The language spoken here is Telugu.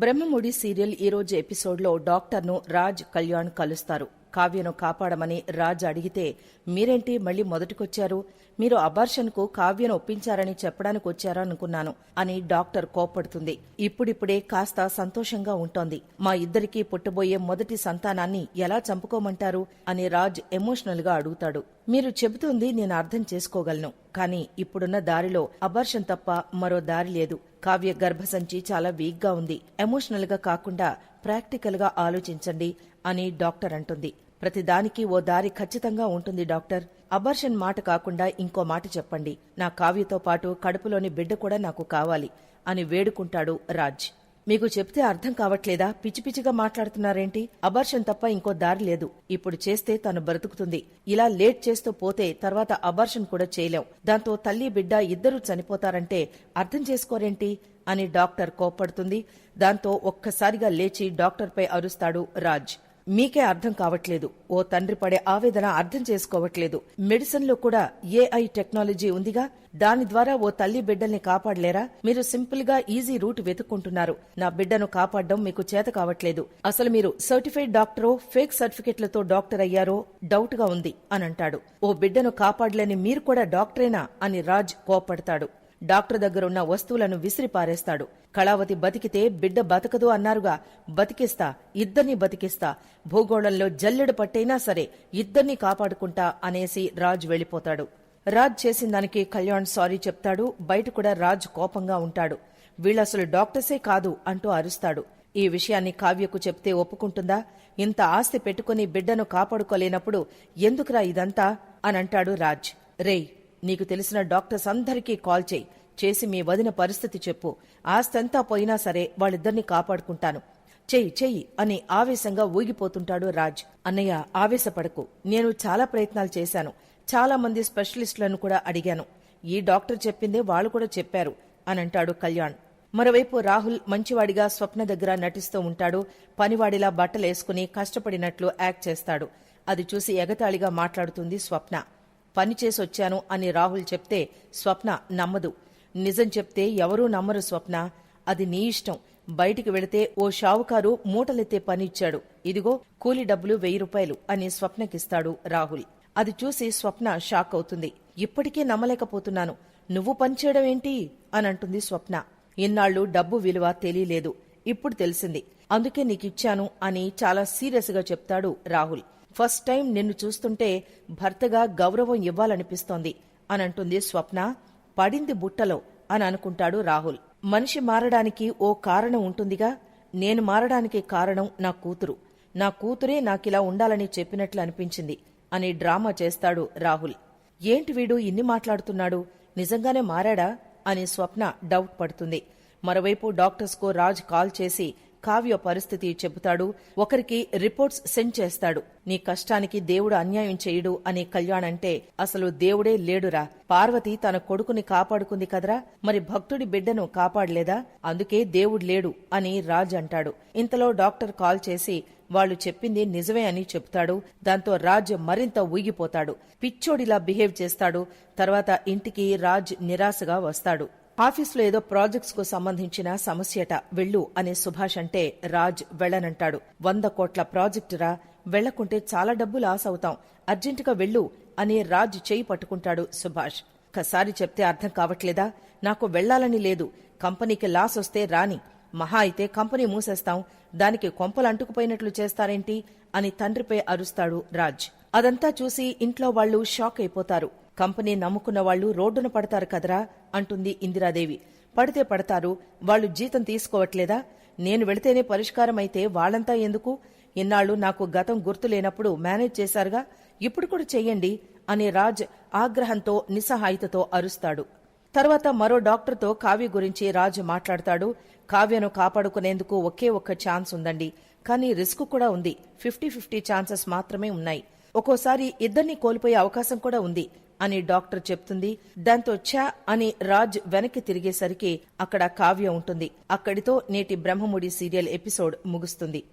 బ్రహ్మముడి సీరియల్ ఈరోజు ఎపిసోడ్లో డాక్టర్ను రాజ్ కళ్యాణ్ కలుస్తారు. కావ్యను కాపాడమని రాజ్ అడిగితే మీరేంటి మళ్ళీ మొదటికొచ్చారు? మీరు అబార్షన్కు కావ్యను ఒప్పించారని చెప్పడానికి వచ్చారా అనుకున్నాను అని డాక్టర్ కోప్పడుతుంది. ఇప్పుడిప్పుడే కాస్త సంతోషంగా ఉంటోంది. మా ఇద్దరికీ పుట్టబోయే మొదటి సంతానాన్ని ఎలా చంపుకోమంటారు? అని రాజ్ ఎమోషనల్గా అడుగుతాడు. మీరు చెబుతోంది నేను అర్థం చేసుకోగలను కానీ ఇప్పుడున్న దారిలో అబార్షన్ తప్ప మరో దారి లేదు. కావ్య గర్భసంచి చాలా వీక్గా ఉంది. ఎమోషనల్గా కాకుండా ప్రాక్టికల్గా ఆలోచించండి అని డాక్టర్ అంటుంది. ప్రతిదానికి ఓ దారి ఖచ్చితంగా ఉంటుంది డాక్టర్. అబార్షన్ మాట కాకుండా ఇంకో మాట చెప్పండి. నా కావ్యతో పాటు కడుపులోని బిడ్డ కూడా నాకు కావాలి అని వేడుకుంటాడు రాజ్. మీకు చెప్తే అర్థం కావట్లేదా? పిచ్చి పిచ్చిగా మాట్లాడుతున్నారేంటి? అబార్షన్ తప్ప ఇంకో దారి లేదు. ఇప్పుడు చేస్తే తను బ్రతుకుతుంది. ఇలా లేట్ చేస్తూ పోతే తర్వాత అబార్షన్ కూడా చేయలేం. దాంతో తల్లి బిడ్డ ఇద్దరూ చనిపోతారంటే అర్థం చేసుకోరేంటి? అని డాక్టర్ కోప్పడుతుంది. దాంతో ఒక్కసారిగా లేచి డాక్టర్పై అరుస్తాడు రాజ్. మీకే అర్థం కావట్లేదు. ఓ తండ్రి పడే ఆవేదన అర్థం చేసుకోవట్లేదు. మెడిసిన్లో కూడా ఏఐ టెక్నాలజీ ఉందిగా? దాని ద్వారా ఓ తల్లి బిడ్డల్ని కాపాడలేరా? మీరు సింపుల్గా ఈజీ రూట్ వెతుక్కుంటున్నారు. నా బిడ్డను కాపాడడం మీకు చేత కావట్లేదు. అసలు మీరు సర్టిఫైడ్ డాక్టరో ఫేక్ సర్టిఫికెట్లతో డాక్టర్ అయ్యారో డౌట్గా ఉంది అని అంటాడు ఓ బిడ్డను కాపాడలేని మీరు కూడా డాక్టరేనా? అని రాజ్ కోపడతాడు డాక్టర్ దగ్గరున్న వస్తువులను విసిరిపారేస్తాడు కళావతి బతికితే బిడ్డ బతకదు అన్నారుగా. బతికిస్తా ఇద్దర్ని బతికిస్తా. భూగోళంలో జల్లెడు పట్టైనా సరే ఇద్దర్ని కాపాడుకుంటా అనేసి రాజ్ వెళ్ళిపోతాడు రాజ్ చేసిన దానికి కళ్యాణ్ సారీ చెప్తాడు. బయట కూడా రాజ్ కోపంగా ఉంటాడు. వీళ్ళసలు డాక్టర్సే కాదు అంటూ అరుస్తాడు. ఈ విషయాన్ని కావ్యకు చెప్తే ఒప్పుకుంటుందా? ఇంత ఆస్తి పెట్టుకుని బిడ్డను కాపాడుకోలేనప్పుడు ఎందుకురా ఇదంతా? అని అంటాడు రాజ్. రేయ్ నీకు తెలిసిన డాక్టర్స్ అందరికీ కాల్ చేయి. చేసి మీ వదిన పరిస్థితి చెప్పు. ఆస్తంతా పోయినా సరే వాళ్ళిద్దరిని కాపాడుకుంటాను. చెయ్యి చెయ్యి అని ఆవేశంగా ఊగిపోతుంటాడు రాజ్. అన్నయ్య ఆవేశపడకు. నేను చాలా ప్రయత్నాలు చేశాను. చాలా మంది స్పెషలిస్టులను కూడా అడిగాను. ఈ డాక్టర్ చెప్పిందే వాళ్ళు కూడా చెప్పారు అని అంటాడు కళ్యాణ్. మరోవైపు రాహుల్ మంచివాడిగా స్వప్న దగ్గర నటిస్తూ ఉంటాడు. పనివాడిలా బట్టలేసుకుని కష్టపడినట్లు యాక్ట్ చేస్తాడు. అది చూసి ఎగతాళిగా మాట్లాడుతుంది స్వప్న. పని చేసొచ్చాను అని రాహుల్ చెప్తే స్వప్న నమ్మదు. నిజం చెప్తే ఎవరూ నమ్మరు స్వప్న. అది నీ ఇష్టం. బయటికి వెళితే ఓ షావుకారు మూటలెత్తే పని ఇచ్చాడు ఇదిగో కూలి డబ్బులు వెయ్యి రూపాయలు అని స్వప్నకిస్తాడు రాహుల్. అది చూసి స్వప్న షాక్ అవుతుంది ఇప్పటికే నమ్మలేకపోతున్నాను. నువ్వు పనిచేయడం ఏంటి అని అంటుంది స్వప్న. ఇన్నాళ్ళు డబ్బు విలువ తెలియలేదు. ఇప్పుడు తెలిసింది. అందుకే నీకిచ్చాను అని చాలా సీరియస్గా చెప్తాడు రాహుల్. ఫస్ట్ టైం నిన్ను చూస్తుంటే భర్తగా గౌరవం ఇవ్వాలనిపిస్తోంది అని అంటుంది స్వప్న. పడింది బుట్టలో అని అనుకుంటాడు రాహుల్. మనిషి మారడానికి ఓ కారణం ఉంటుందిగా. నేను మారడానికి కారణం నా కూతురు. నా కూతురే నాకిలా ఉండాలని చెప్పినట్లు అనిపించింది అని డ్రామా చేస్తాడు రాహుల్. ఏంటి వీడు ఇన్ని మాట్లాడుతున్నాడు? నిజంగానే మారాడా? అని స్వప్న డౌట్ పడుతుంది. మరోవైపు డాక్టర్స్కో రాజ్ కాల్ చేసి కావ్య పరిస్థితి చెబుతాడు. ఒకరికి రిపోర్ట్స్ సెండ్ చేస్తాడు. నీ కష్టానికి దేవుడు అన్యాయం చేయుడు అని కళ్యాణ్ అంటే అసలు దేవుడే లేడురా. పార్వతి తన కొడుకుని కాపాడుకుంది కదరా? మరి భక్తుడి బిడ్డను కాపాడలేదా? అందుకే దేవుడు లేడు అని రాజ్ అంటాడు. ఇంతలో డాక్టర్ కాల్ చేసి వాళ్ళు చెప్పింది నిజమే అని చెప్తాడు దాంతో రాజ్ మరింత ఊగిపోతాడు. పిచ్చోడిలా బిహేవ్ చేస్తాడు. తర్వాత ఇంటికి రాజ్ నిరాశగా వస్తాడు. ఆఫీసులో ఏదో ప్రాజెక్ట్స్కు సంబంధించిన సమస్యట వెళ్ళు అనే సుభాష్ అంటే రాజ్ వెళ్ళనంటాడు. వంద కోట్ల ప్రాజెక్టురా వెళ్ళకుంటే చాలా డబ్బు లాస్ అవుతాం. అర్జెంటుగా వెళ్ళు అని రాజ్ చేయి పట్టుకుంటాడు సుభాష్. ఒక్కసారి చెప్తే అర్థం కావట్లేదా? నాకు వెళ్ళాలని లేదు. కంపెనీకి లాస్ వస్తే రాని. మహా అయితే కంపెనీ మూసేస్తాం. దానికి కొంపలు అంటుకుపోయినట్లు చేస్తారేంటి? అని తండ్రిపై అరుస్తాడు రాజ్. అదంతా చూసి ఇంట్లో వాళ్ళు షాక్ అయిపోతారు. కంపెనీ నమ్ముకున్న వాళ్ళు రోడ్డున పడతారు కదరా? అంటుంది ఇందిరాదేవి. పడితే పడతారు. వాళ్ళు జీతం తీసుకోవట్లేదా? నేను వెళితేనే పరిష్కారం అయితే వాళ్ళంతా ఎందుకు? ఇన్నాళ్ళు నాకు గతం గుర్తు లేనప్పుడు మేనేజ్ చేశారుగా? ఇప్పుడు కూడా చెయ్యండి అనే రాజ్ ఆగ్రహంతో నిస్సహాయితతో అరుస్తాడు. తర్వాత మరో డాక్టర్తో కావ్య గురించి రాజు మాట్లాడతాడు. కావ్యను కాపాడుకునేందుకు ఒకే ఒక్క ఛాన్స్ ఉందండి. కానీ రిస్క్ కూడా ఉంది. ఫిఫ్టీ ఫిఫ్టీ ఛాన్సెస్ మాత్రమే ఉన్నాయి. ఒక్కోసారి ఇద్దరిని కోల్పోయే అవకాశం కూడా ఉంది. అని డాక్టర్ చెప్తుంది. దాంతో ఛా అని రాజ్ వెనక్కి తిరిగేసరికి అక్కడ కావ్య ఉంటుంది. అక్కడితో నేటి బ్రహ్మముడి సీరియల్ ఎపిసోడ్ ముగుస్తుంది.